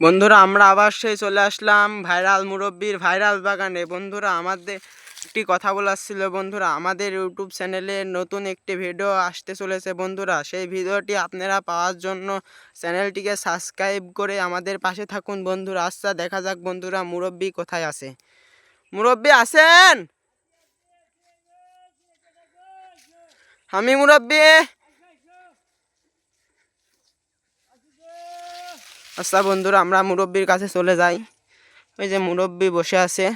বন্ধুরা, আমরা আবার সেই চলে আসলাম ভাইরাল মুরব্বীর ভাইরাল বাগানে। বন্ধুরা, আমাদের একটি কথা বলার ছিল, বন্ধুরা, আমাদের ইউটিউব চ্যানেলে নতুন একটি ভিডিও আসতে চলেছে, বন্ধুরা। সেই ভিডিওটি আপনারা পাওয়ার জন্য চ্যানেলটিকে সাবস্ক্রাইব করে আমাদের পাশে থাকুন, বন্ধুরা। আচ্ছা দেখা যাক, বন্ধুরা, মুরব্বী কোথায় আছে। মুরব্বী আছেন আমি মুরব্বি! আচ্ছা বন্ধুরা, আমরা মুরব্বীর কাছে চলে যাই। ওই যে মুরব্বী বসে আছে।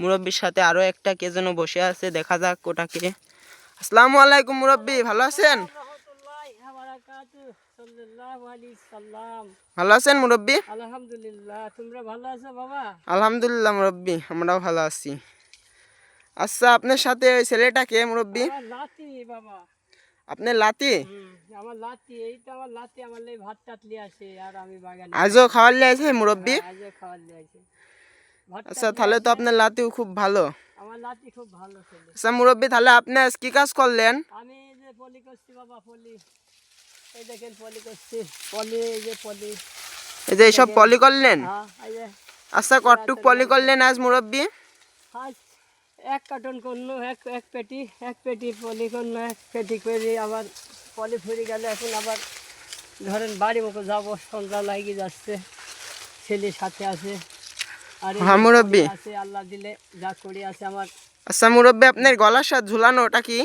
মুরব্বীর সাথে আরও একটা কে যেন বসে আছে, দেখা যাক ওটাকে। আসসালামু আলাইকুম মুরব্বি, ভালো আছেন? ভালো আছেন মুরব্বি? আলহামদুলিল্লাহ ভালো মুরব্বি, আমরাও ভালো আছি। আচ্ছা আপনার সাথে ওই ছেলেটা কে মুরব্বি? আপনার লাতি? আমার লাতি এই আমার লাতি আমার লাই ভাত টাত লিয়ে আসে আর আমি বাগানে আজও খাওয়ার লিয়েছে মুরব্বি? আজও খাবার লিয়ে আসে। আচ্ছা তাহলে তো আপনার লাতিও খুব ভালো। আমার লাতি খুব ভালো ছেলে আচ্ছা মুরব্বি তাহলে আপনি আজ কি কাজ করলেন? আমি যে পলি করছি বাবা পলি। এই দেখেন পলি করছি পলি এই যে পলি। এই যে এইসব পলি করলেন? হ্যাঁ এই যে আচ্ছা কটটুক পলি করলেন আজ মুরব্বি? আজ এক কার্টন করল এক এক পেটি এক পেটি পলি করল এক পেটি করে আবার পলি ফুরি গেলে এখন আবার ধরেন বাড়ি মুখে যাব সন্ধ্যা লাগিয়ে যাচ্ছে ছেলে সাথে আছে আর হ্যাঁ, মুরব্বি। আছে আল্লাহ দিলে যা করি আছে আমার। আচ্ছা মুরব্বি আপনার গলার সাথে ঝুলানো ওটা কি?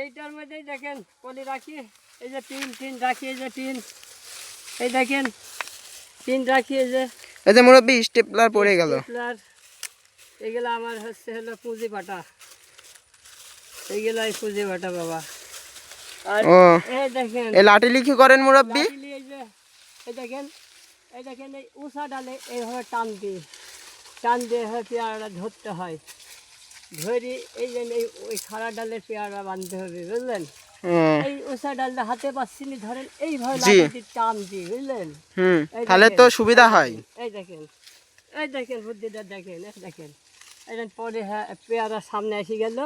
এইটার মধ্যেই দেখেন পলি রাখি এই যে টিন টিন রাখি এই যে টিন এই দেখেন টিন রাখি এই যে এই যে মুরব্বি স্টেপলার পড়ে গেল। স্টেপলার এগুলো আমার হচ্ছে হলো পুঁজি পাটা এইগুলো এই পুঁজি পাটা বাবা। আর এই দেখেন। এই লাঠি লিখি করেন মুরব্বি। এই দেখেন এই দেখেন এই উষা ডালে এইভাবে টান দিয়ে টান দিয়ে হয় পেয়ারাটা ধরতে হয়। ধরি এই যে এই ওই খাড়া ডালে পেয়ারা বাঁধতে হবে বুঝলেন? এই উষা ডালটা হাতে পাচ্ছি নি ধরেন এইভাবে। লাঠি দিয়ে টান দিই বুঝলেন? তাহলে তো সুবিধা হয়। এই দেখেন এই দেখেন বুদ্ধিটা দেখেন এই দেখেন। এই দেখেন পরে হ্যাঁ পেয়ারা সামনে এসে গেল।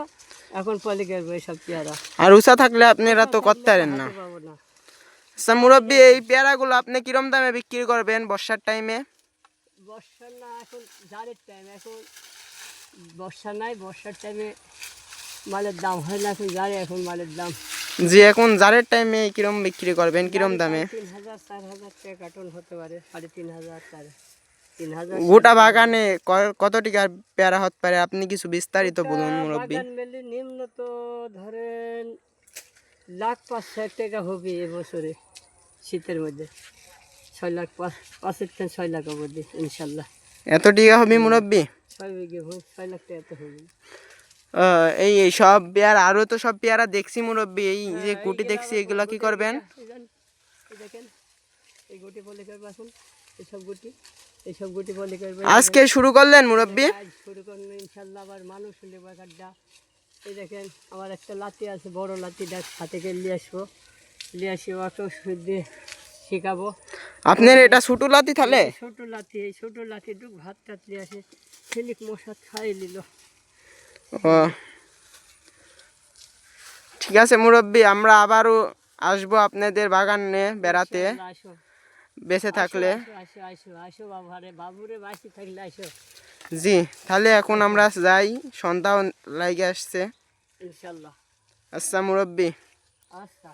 এখন পলি করব এইসব পেয়ারা। আর উষা থাকলে আপনারা তো করতে পারেন না। আচ্ছা মুরব্বি এই পেয়ারাগুলো আপনি কিরম দামে বিক্রি করবেন বর্ষার টাইমে? বর্ষা না এখন জারের টাইম এখন বর্ষা নাই বর্ষার টাইমে মালের দাম হয় না এখন জারে এখন মালের দাম। জি এখন জারের টাইমে কিরম বিক্রি করবেন কিরম দামে? তিন হাজার চার হাজার টাকা কার্টন হতে পারে সাড়ে তিন হাজার চার। গোটা বাগানে ক- কত টাকার পেয়ারা হতে পারে? আপনি কিছু বিস্তারিত বলুন মুরব্বী। নিম্ন তো ধরেন লাখ পাঁচ ষাট টাকা হবে এবছরে শীতের মধ্যে। ছয় লাখ পাঁচ পাঁচের থেকে ছয় লাখ অবধি ইনশাল্লাহ। এত টাকা হবে মুরব্বী? ছয় বিঘে ছয় লাখ টাকা তো হবে। এই এই সব পেয়ারা আরও তো সব পেয়ারা দেখছি মুরব্বী এই যে গুটি দেখছি এগুলো কি করবেন? দেখেন এই গুটি বলে করব গুটি গুটি বলে আজকে শুরু করলেন মুরব্বি? শুরু ইনশাল্লাহ আবার মানুষ হলে বাগানটা এই দেখেন আমার একটা লাতি আছে বড় লাতি দেখ হাতে করে নিয়ে আসব। নিয়ে আসি অত শুদ্ধি শেখাবো। আপনার এটা ছোটো লাতি তাহলে? ছোট লাথি এই ছোট লাথি ডুব ভাত টাত নিয়ে আসে। ছেলিক মশা খাই নিল। ঠিক আছে মুরব্বি আমরা আবারও আসব আপনাদের বাগানে বেড়াতে। বেঁচে থাকলে। জি তাহলে এখন আমরা যাই সন্ধ্যা লাগে আসছে। আচ্ছা মুরব্বি। আচ্ছা।